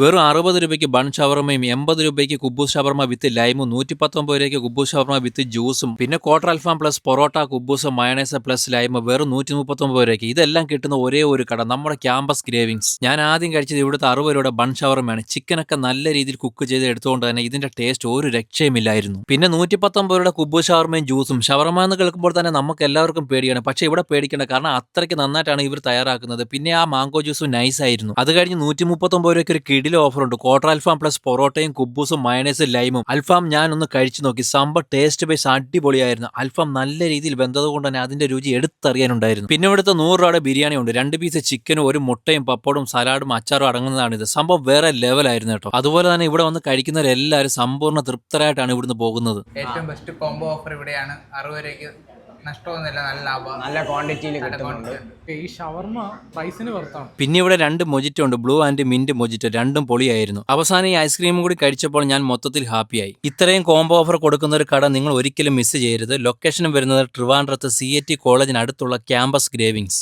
വെറും അറുപത് രൂപയ്ക്ക് ബൺ ഷവർമയും എൺപത് രൂപയ്ക്ക് കുബൂസ് ഷവർമ വിത്ത് ലൈമും നൂറ്റി പത്തൊമ്പത് രൂപയ്ക്ക് കുബൂസ് ഷവർമ വിത്ത് ജ്യൂസും. പിന്നെ ക്വാർട്ടർ അൽഫാം പ്ലസ് പൊറോട്ട കുബൂസ് മയണൈസ് പ്ലസ് ലൈമ് വെറും നൂറ്റി മുപ്പത്തൊമ്പത് രൂപയ്ക്ക്. ഇതെല്ലാം കിട്ടുന്ന ഒരേ ഒരു കട നമ്മുടെ ക്യാമ്പസ് ഗ്രേവിങ്സ്. ഞാൻ ആദ്യം കഴിച്ചത് ഇവിടുത്തെ അറുപത് രൂപയുടെ ബൺ ഷവർമയാണ്. ചിക്കനൊക്കെ നല്ല രീതിയിൽ കുക്ക് ചെയ്ത് എടുത്തുകൊണ്ട് തന്നെ ഇതിന്റെ ടേസ്റ്റ് ഒരു രക്ഷയുമില്ലായിരുന്നു പിന്നെ നൂറ്റി പത്തൊമ്പത് രൂപയുടെ കുബൂസ് ഷവർമയും ജ്യൂസും. ഷവർമ എന്ന് കേൾക്കുമ്പോൾ തന്നെ നമുക്ക് എല്ലാവർക്കും പേടിയാണ്. പക്ഷേ ഇവിടെ പേടിക്കേണ്ട കാരണം അത്രയ്ക്ക് നന്നായിട്ടാണ് ഇവർ തയ്യാറാക്കുന്നത്. പിന്നെ ആ മാംഗോ ജ്യൂസും നൈസ് ആയിരുന്നു. അത് കഴിഞ്ഞ് നൂറ്റി മുപ്പത്തൊമ്പത് രൂപയ്ക്ക് ഒരു കിടിലെ ഓഫർ ഉണ്ട്. ക്വാർട്ടർ അൽഫാം പ്ലസ് പൊറോട്ടയും കുബൂസും മയണൈസും ലൈമും അൽഫാം ഞാൻ ഒന്ന് കഴിച്ചു നോക്കി. സംഭവം ടേസ്റ്റ് ബേസ് അടിപൊളിയായിരുന്നു. അൽഫാം നല്ല രീതിയിൽ വെന്തത് കൊണ്ട് തന്നെ അതിന്റെ രുചി എടുത്തറിയാനുണ്ടായിരുന്നു. പിന്നെ ഇവിടുത്തെ നൂറ് രൂപയുടെ ബിരിയാണി ഉണ്ട്. രണ്ട് പീസ് ചിക്കനും ഒരു മുട്ടയും പപ്പടും സലാഡും അച്ചാറും അടങ്ങുന്നതാണ് ഇത്. സംഭവം വേറെ ലെവലായിരുന്നു കേട്ടോ. അതുപോലെ തന്നെ ഇവിടെ വന്ന് കഴിക്കുന്നവരെല്ലാവരും സമ്പൂർണ തൃപ്തരായിട്ടാണ് ഇവിടുന്ന് പോകുന്നത്. ഏറ്റവും ബെസ്റ്റ് കോംബോ ഓഫർ ഇവിടെയാണ്. അറുപത് രൂപയ്ക്ക് നഷ്ടമൊന്നുമില്ല നല്ല ലാഭം. നല്ല ക്വാണ്ടിറ്റിയിൽ കിട്ടുന്നുണ്ട്. ഈ ഷവർമ പ്രൈസിന് വർത്താണ് പിന്നെ ഇവിടെ രണ്ട് മൊജിറ്റോ ഉണ്ട്. ബ്ലൂ ആൻഡ് മിന്റ് മൊജിറ്റോ രണ്ടും പൊളിയായിരുന്നു. അവസാനം ഈ ഐസ്ക്രീമും കൂടി കഴിച്ചപ്പോൾ ഞാൻ മൊത്തത്തിൽ ഹാപ്പിയായി. ഇത്രയും കോംബോ ഓഫർ കൊടുക്കുന്ന ഒരു കട നിങ്ങൾ ഒരിക്കലും മിസ് ചെയ്യരുത്. ലൊക്കേഷൻ വരുന്നത് ട്രിവാൻഡ്രത്ത് സി എ ടി കോളേജിനടുത്തുള്ള ക്യാമ്പസ് ഗ്രേവിങ്സ്.